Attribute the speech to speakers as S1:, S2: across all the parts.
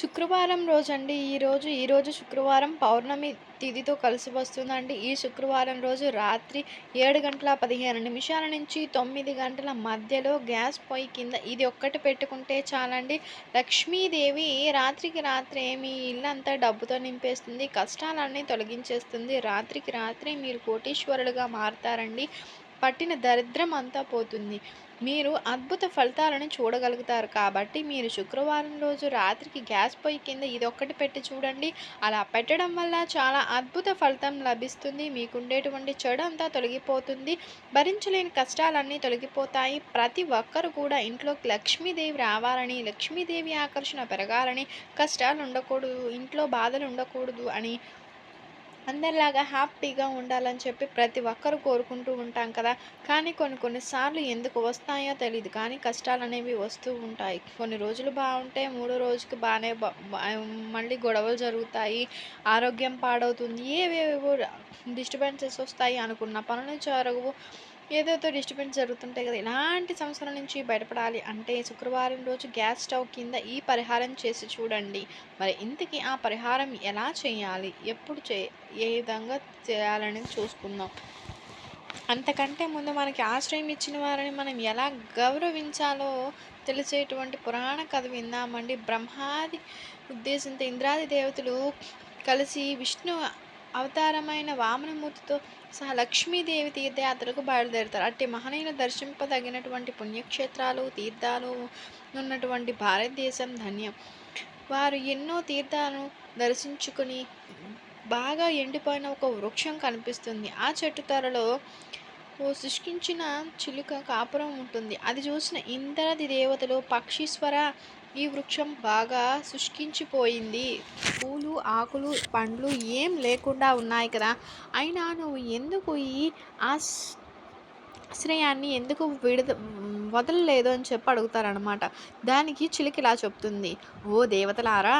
S1: శుక్రవారం రోజండి. ఈరోజు ఈరోజు శుక్రవారం పౌర్ణమి తిథితో కలిసి వస్తుందండి. ఈ శుక్రవారం రోజు రాత్రి ఏడు గంటల పదిహేను నిమిషాల నుంచి తొమ్మిది గంటల మధ్యలో గ్యాస్ పొయ్యి కింద ఇది ఒక్కటి పెట్టుకుంటే చాలండి. లక్ష్మీదేవి రాత్రికి రాత్రే మీ ఇల్లంతా డబ్బుతో నింపేస్తుంది. కష్టాలన్నీ తొలగించేస్తుంది. రాత్రికి రాత్రి మీరు కోటీశ్వరులుగా మారుతారండి. పట్టిన దరిద్రం అంతా పోతుంది. మీరు అద్భుత ఫలితాలను చూడగలుగుతారు కాబట్టి మీరు శుక్రవారం రోజు రాత్రికి గ్యాస్ పొయ్యి కింద ఇదొక్కటి పెట్టి చూడండి. అలా పెట్టడం వల్ల చాలా అద్భుత ఫలితం లభిస్తుంది. మీకుండేటువంటి చెడు అంతా తొలగిపోతుంది. భరించలేని కష్టాలన్నీ తొలగిపోతాయి. ప్రతి ఒక్కరు కూడా ఇంట్లోకి లక్ష్మీదేవి రావాలని లక్ష్మీదేవి ఆకర్షణ పెరగాలని కష్టాలు ఉండకూడదు ఇంట్లో బాధలు ఉండకూడదు అని అందరిలాగా హ్యాపీగా ఉండాలని చెప్పి ప్రతి ఒక్కరు కోరుకుంటూ ఉంటాం కదా. కానీ కొన్ని కొన్నిసార్లు ఎందుకు వస్తాయో తెలియదు కానీ కష్టాలు అనేవి వస్తూ ఉంటాయి. కొన్ని రోజులు బాగుంటే మూడో రోజుకి బాగానే మళ్ళీ గొడవలు జరుగుతాయి. ఆరోగ్యం పాడవుతుంది. ఏవేవో డిస్టర్బెన్సెస్ వస్తాయి అనుకున్న పనులు జరగవు. ఏదేదో డిస్టర్బెన్స్ జరుగుతుంటాయి కదా. ఇలాంటి సమస్యల నుంచి బయటపడాలి అంటే శుక్రవారం రోజు గ్యాస్ స్టవ్ కింద ఈ పరిహారం చేసి చూడండి. మరి ఇంతకీ ఆ పరిహారం ఎలా చేయాలి? ఎప్పుడు చే ఏ విధంగా చేయాలని చూసుకుందాం. అంతకంటే ముందు మనకి ఆశ్రయం ఇచ్చిన వారిని మనం ఎలా గౌరవించాలో తెలిసేటువంటి పురాణ కథ విందామండి. బ్రహ్మాది ఉద్దేశంతో ఇంద్రాది దేవతలు కలిసి విష్ణు అవతారమైన వామనమూర్తితో సహా లక్ష్మీదేవి తీర్థయాత్రకు బయలుదేరుతారు. అట్టి మహనీయులు దర్శింపదగినటువంటి పుణ్యక్షేత్రాలు తీర్థాలు ఉన్నటువంటి భారతదేశం ధన్యం. వారు ఎన్నో తీర్థాలను దర్శించుకుని బాగా ఎండిపోయిన ఒక వృక్షం కనిపిస్తుంది. ఆ చెట్టు తరలో ఓ సృష్టించిన చిలుక కాపురం ఉంటుంది. అది చూసిన ఇంద్రది దేవతలు పక్షీశ్వర ఈ వృక్షం బాగా శుష్కించిపోయింది. పూలు ఆకులు పండ్లు ఏం లేకుండా ఉన్నాయి కదా. అయినా నువ్వు ఎందుకు ఈ ఆశ్రయాన్ని ఎందుకు విడద వదలలేదు అని చెప్పి అడుగుతారనమాట దానికి చిలికి ఇలా చెప్తుంది. ఓ దేవతలారా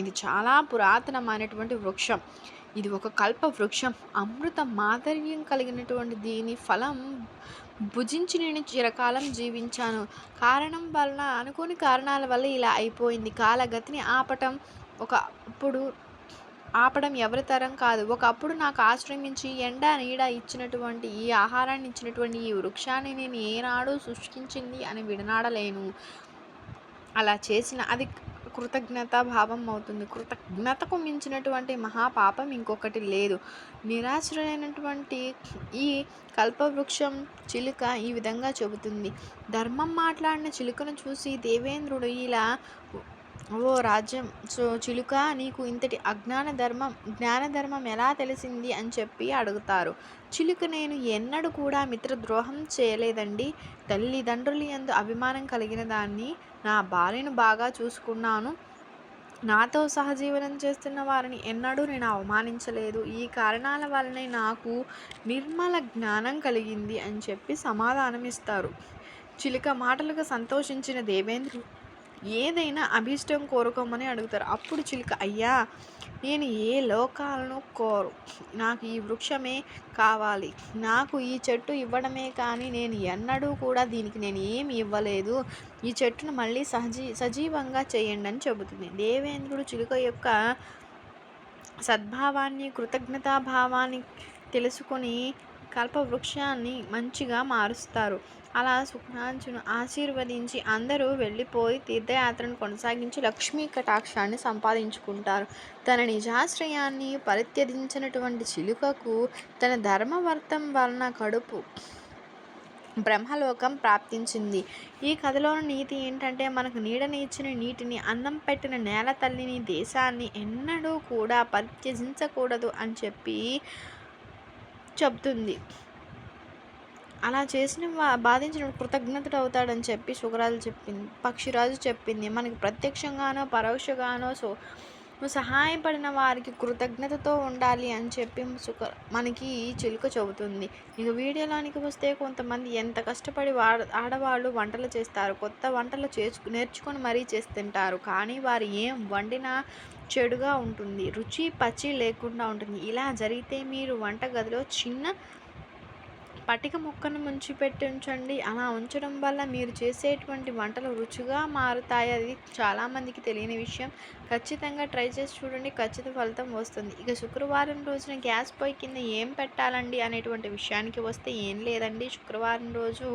S1: ఇది చాలా పురాతనమైనటువంటి వృక్షం. ఇది ఒక కల్ప వృక్షం. అమృత మాధుర్యం కలిగినటువంటి దీని ఫలం భుజించి నేను చిరకాలం జీవించాను. కారణం వలన అనుకోని కారణాల వల్ల ఇలా అయిపోయింది. కాలగతిని ఆపటం ఒక అప్పుడు ఆపడం ఎవరి తరం కాదు. ఒకప్పుడు నాకు ఆశ్రమించి ఎండ నీడ ఇచ్చినటువంటి ఈ ఆహారాన్ని ఇచ్చినటువంటి ఈ వృక్షాన్ని నేను ఏనాడు సృష్టించింది అని విడనాడలేను. అలా చేసిన అది కృతజ్ఞత భావం అవుతుంది. కృతజ్ఞతకు మించినటువంటి మహాపాపం ఇంకొకటి లేదు. నిరాశ్రయైనటువంటి ఈ కల్పవృక్షం చిలుక ఈ విధంగా చెబుతుంది. ధర్మం మాట్లాడిన చిలుకను చూసి దేవేంద్రుడు ఇలా ఓ రాజ్యం సో చిలుక నీకు ఇంతటి అజ్ఞాన ధర్మం జ్ఞాన ధర్మం ఎలా తెలిసింది? అని చెప్పి అడుగుతారు. చిలుక నేను ఎన్నడూ కూడా మిత్రద్రోహం చేయలేదండి. తల్లిదండ్రులు ఎందు అభిమానం కలిగిన దాన్ని నా భార్యను బాగా చూసుకున్నాను. నాతో సహజీవనం చేస్తున్న వారిని ఎన్నడూ నేను అవమానించలేదు. ఈ కారణాల వల్లనే నాకు నిర్మల జ్ఞానం కలిగింది అని చెప్పి సమాధానం ఇస్తారు చిలుక మాటలకు సంతోషించిన దేవేంద్రుడు ఏదైనా అభీష్టం కోరుకోమని అడుగుతారు. అప్పుడు చిలుక అయ్యా నేను ఏ లోకాలను కోరు? నాకు ఈ వృక్షమే కావాలి. నాకు ఈ చెట్టు ఇవ్వడమే కానీ నేను ఎన్నడూ కూడా దీనికి నేను ఏమి ఇవ్వలేదు. ఈ చెట్టును మళ్ళీ సజీ సజీవంగా చేయండి అని చెబుతుంది. దేవేంద్రుడు చిలుక యొక్క సద్భావాన్ని కృతజ్ఞతాభావాన్ని తెలుసుకొని కల్పవృక్షాన్ని మంచిగా మారుస్తారు. అలా సుఖాంచును ఆశీర్వదించి అందరూ వెళ్ళిపోయి తీర్థయాత్రను కొనసాగించి లక్ష్మీ కటాక్షాన్ని సంపాదించుకుంటారు. తన నిజాశ్రయాన్ని పరిత్యజించినటువంటి చిలుకకు తన ధర్మవర్తం వలన కడుపు బ్రహ్మలోకం ప్రాప్తించింది. ఈ కథలోని నీతి ఏంటంటే మనకు నీడని ఇచ్చిన నీటిని అన్నం పెట్టిన నేల తల్లిని దేశాన్ని ఎన్నడూ కూడా పరిత్యజించకూడదు అని చెప్పి చెప్తుంది. అలా చేసిన బాధించిన కృతజ్ఞతడు అవుతాడని చెప్పి శుగరాజు చెప్పింది పక్షిరాజు చెప్పింది. మనకి ప్రత్యక్షంగానో పరోక్షగానో సో సహాయపడిన వారికి కృతజ్ఞతతో ఉండాలి అని చెప్పి సుఖ మనకి చిలుక చెబుతుంది. ఇక వీడియోలోనికి వస్తే కొంతమంది ఎంత కష్టపడి వాడ ఆడవాళ్ళు వంటలు చేస్తారు కొత్త వంటలు చేసు నేర్చుకొని మరీ చేస్తుంటారు. కానీ వారు ఏం వండినా చెడుగా ఉంటుంది రుచి పచ్చి లేకుండా ఉంటుంది. ఇలా జరిగితే మీరు వంటగదిలో చిన్న పటిక ముక్కను ముంచి పెట్టి ఉంచండి అలా ఉంచడం వల్ల మీరు చేసేటువంటి వంటలు రుచిగా మారుతాయి. అది చాలామందికి తెలియని విషయం. ఖచ్చితంగా ట్రై చేసి చూడండి ఖచ్చిత ఫలితం వస్తుంది. ఇక శుక్రవారం రోజున గ్యాస్ పొయ్యి కింద ఏం పెట్టాలండి అనేటువంటి విషయానికి వస్తే ఏం లేదండి. శుక్రవారం రోజు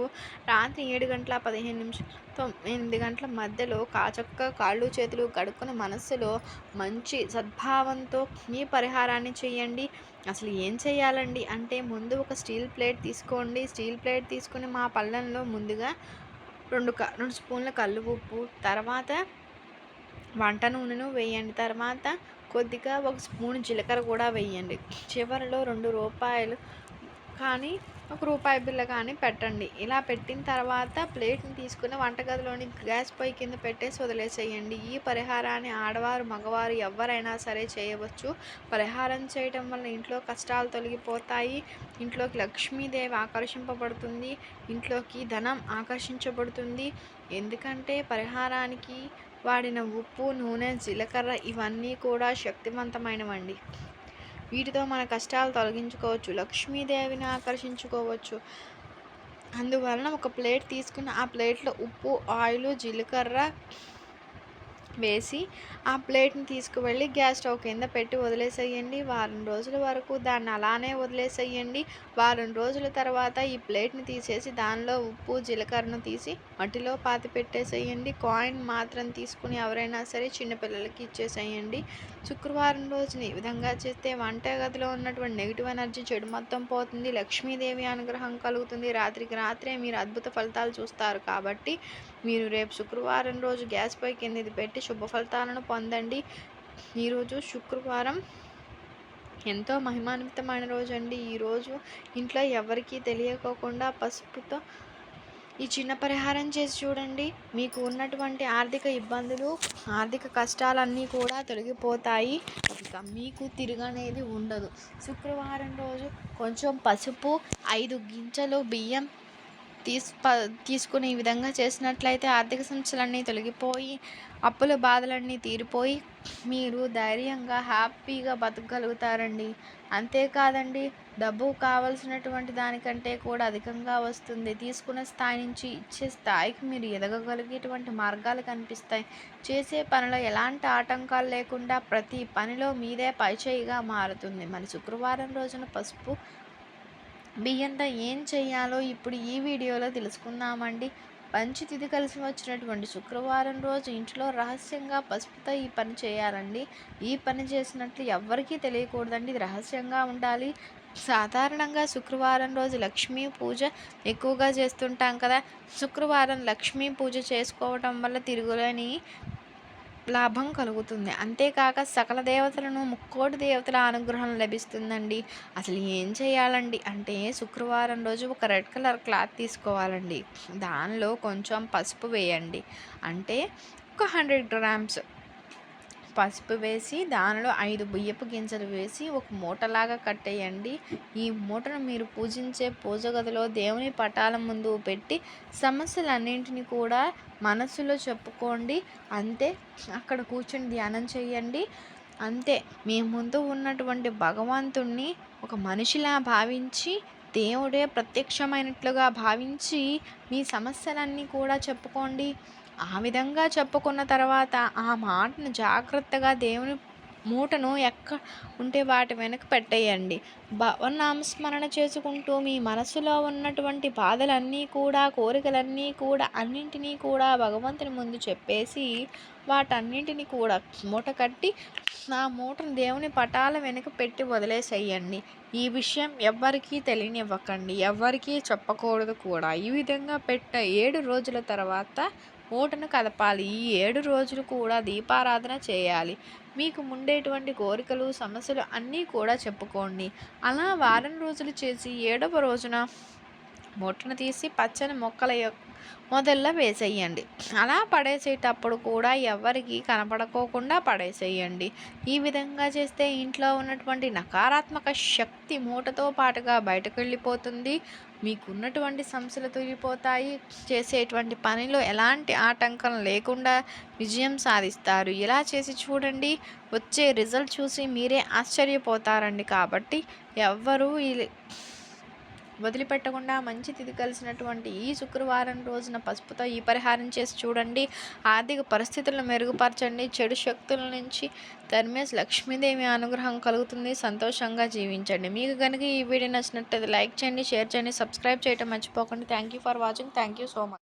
S1: రాత్రి ఏడు గంటల పదిహేను నిమిషాలతో ఎనిమిది గంటల మధ్యలో కాచక్క కాళ్ళు చేతులు కడుక్కుని మనస్సులో మంచి సద్భావంతో ఈ పరిహారాన్ని చేయండి. అసలు ఏం చేయాలండి? అంటే ముందు ఒక స్టీల్ ప్లేట్ తీసుకోండి. స్టీల్ ప్లేట్ తీసుకుని మా పళ్ళంలో ముందుగా రెండు క రెండు స్పూన్ల కల్లు ఉప్పు తర్వాత వంట నూనెను వేయండి. తర్వాత కొద్దిగా ఒక స్పూన్ జీలకర్ర కూడా వేయండి. చివరిలో రెండు రూపాయలు కానీ ఒక రూపాయి బిల్ల కానీ పెట్టండి. ఇలా పెట్టిన తర్వాత ప్లేట్ని తీసుకుని వంటగదిలోని గ్యాస్ పొయ్యి కింద పెట్టేసి వదిలేసేయండి. ఈ పరిహారాన్ని ఆడవారు మగవారు ఎవరైనా సరే చేయవచ్చు. పరిహారం చేయటం వల్ల ఇంట్లో కష్టాలు తొలగిపోతాయి. ఇంట్లోకి లక్ష్మీదేవి ఆకర్షింపబడుతుంది. ఇంట్లోకి ధనం ఆకర్షించబడుతుంది. ఎందుకంటే పరిహారానికి వాడిన ఉప్పు నూనె జీలకర్ర ఇవన్నీ కూడా శక్తివంతమైనవండి. వీటితో మన కష్టాలు తొలగించుకోవచ్చు లక్ష్మీదేవిని ఆకర్షించుకోవచ్చు. అందువలన ఒక ప్లేట్ తీసుకుని ఆ ప్లేట్లో ఉప్పు ఆయిల్ జీలకర్ర వేసి ఆ ప్లేట్ని తీసుకువెళ్ళి గ్యాస్ స్టవ్ కింద పెట్టి వదిలేసేయండి. వారం రోజుల వరకు దాన్ని అలానే వదిలేసేయండి. వారం రోజుల తర్వాత ఈ ప్లేట్ని తీసేసి దానిలో ఉప్పు జీలకర్రను తీసి మట్టిలో పాతి పెట్టేసేయండి. కాయిన్ మాత్రం తీసుకుని ఎవరైనా సరే చిన్నపిల్లలకి ఇచ్చేసేయండి. శుక్రవారం రోజుని ఈ విధంగా చేస్తే వంట గదిలో ఉన్నటువంటి నెగిటివ్ ఎనర్జీ చెడు మొత్తం పోతుంది. లక్ష్మీదేవి అనుగ్రహం కలుగుతుంది. రాత్రికి రాత్రే మీరు అద్భుత ఫలితాలు చూస్తారు కాబట్టి మీరు రేపు శుక్రవారం రోజు గ్యాస్ పై కింద ఇది పెట్టి శుభ ఫలితాలను పొందండి. ఈరోజు శుక్రవారం. ఎంతో మహిమాన్వితమైన రోజు అండి ఈరోజు ఇంట్లో ఎవరికీ తెలియకోకుండా పసుపుతో ఈ చిన్న పరిహారం చేసి చూడండి. మీకు ఉన్నటువంటి ఆర్థిక ఇబ్బందులు ఆర్థిక కష్టాలన్నీ కూడా తొలగిపోతాయి. ఇక మీకు తిరగనేది ఉండదు. శుక్రవారం రోజు కొంచెం పసుపు ఐదు గింజలు బియ్యం తీసు తీసుకునే విధంగా చేసినట్లయితే ఆర్థిక సమస్యలన్నీ తొలగిపోయి అప్పుల బాధలన్నీ తీరిపోయి మీరు ధైర్యంగా హ్యాపీగా బతకగలుగుతారండి. అంతేకాదండి డబ్బు కావలసినటువంటి దానికంటే కూడా అధికంగా వస్తుంది. తీసుకున్న స్థాయి నుంచి ఇచ్చే స్థాయికి మీరు ఎదగగలిగేటువంటి మార్గాలు కనిపిస్తాయి. చేసే పనిలో ఎలాంటి ఆటంకాలు లేకుండా ప్రతి పనిలో మీదే పైచేయిగా మారుతుంది. మరి శుక్రవారం రోజున పసుపు బియ్యంతో ఏం చేయాలో ఇప్పుడు ఈ వీడియోలో తెలుసుకుందామండి. పంచితిథి కలిసి వచ్చినటువంటి శుక్రవారం రోజు ఇంట్లో రహస్యంగా పసుపుతో ఈ పని చేయాలండి. ఈ పని చేసినట్లు ఎవ్వరికీ తెలియకూడదండి. ఇది రహస్యంగా ఉండాలి. సాధారణంగా శుక్రవారం రోజు లక్ష్మీ పూజ ఎక్కువగా చేస్తుంటాం కదా. శుక్రవారం లక్ష్మీ పూజ చేసుకోవటం వల్ల తిరుగులని లాభం కలుగుతుంది. అంతేకాక సకల దేవతలను ముక్కోటి దేవతల అనుగ్రహం లభిస్తుందండి. అసలు ఏం చేయాలండి? అంటే శుక్రవారం రోజు ఒక రెడ్ కలర్ క్లాత్ తీసుకోవాలండి. దానిలో కొంచెం పసుపు వేయండి. అంటే ఒక హండ్రెడ్ గ్రామ్స్ పసుపు వేసి దానిలో ఐదు బియ్యపు గింజలు వేసి ఒక మూటలాగా కట్టేయండి. ఈ మూటను మీరు పూజించే పూజ గదిలో దేవుని పటాల ముందు పెట్టి సమస్యలన్నింటినీ కూడా మనసులో చెప్పుకోండి. అంతే అక్కడ కూర్చొని ధ్యానం చేయండి. అంతే మీ ముందు ఉన్నటువంటి భగవంతుణ్ణి ఒక మనిషిలా భావించి దేవుడే ప్రత్యక్షమైనట్లుగా భావించి మీ సమస్యలన్నీ కూడా చెప్పుకోండి. ఆ విధంగా చెప్పుకున్న తర్వాత ఆ మాటను జాగ్రత్తగా దేవుని మూటను ఎక్క ఉంటే వాటి వెనక పెట్టేయండి. భవనామస్మరణ చేసుకుంటూ మీ మనసులో ఉన్నటువంటి బాధలన్నీ కూడా కోరికలన్నీ కూడా అన్నింటినీ కూడా భగవంతుని ముందు చెప్పేసి వాటన్నింటినీ కూడా మూట కట్టి నా మూటను దేవుని పటాల వెనుక పెట్టి వదిలేసేయండి. ఈ విషయం ఎవ్వరికీ తెలియనివ్వకండి. ఎవ్వరికీ చెప్పకూడదు కూడా. ఈ విధంగా పెట్ట ఏడు రోజుల తర్వాత మూటను కదపాలి. ఈ ఏడు రోజులు కూడా దీపారాధన చేయాలి. మీకు ఉండేటువంటి కోరికలు సమస్యలు అన్నీ కూడా చెప్పుకోండి. అలా వారం రోజులు చేసి ఏడవ రోజున మూటను తీసి పచ్చని మొక్కల మొదల్లో వేసేయండి. అలా పడేసేటప్పుడు కూడా ఎవరికి కనపడకోకుండా పడేసేయండి. ఈ విధంగా చేస్తే ఇంట్లో ఉన్నటువంటి నకారాత్మక శక్తి మూటతో పాటుగా బయటకు వెళ్ళిపోతుంది మీకున్నటువంటి సమస్యలు తొలిగిపోతాయి. చేసేటువంటి పనిలో ఎలాంటి ఆటంకం లేకుండా విజయం సాధిస్తారు. ఇలా చేసి చూడండి. వచ్చే రిజల్ట్ చూసి మీరే ఆశ్చర్యపోతారండి. కాబట్టి ఎవ్వరూ వదిలిపెట్టకుండా మంచి తిథి కలిసినటువంటి ఈ శుక్రవారం రోజున పసుపుతో ఈ పరిహారం చేసి చూడండి. ఆర్థిక పరిస్థితులను మెరుగుపరచండి. చెడు శక్తుల నుంచి ధర్మేష్ లక్ష్మీదేవి అనుగ్రహం కలుగుతుంది. సంతోషంగా జీవించండి. మీకు కనుక ఈ వీడియో నచ్చినట్లయితే లైక్ చేయండి షేర్ చేయండి సబ్స్క్రైబ్ చేయడం మర్చిపోకండి. Thank you for watching thank you so much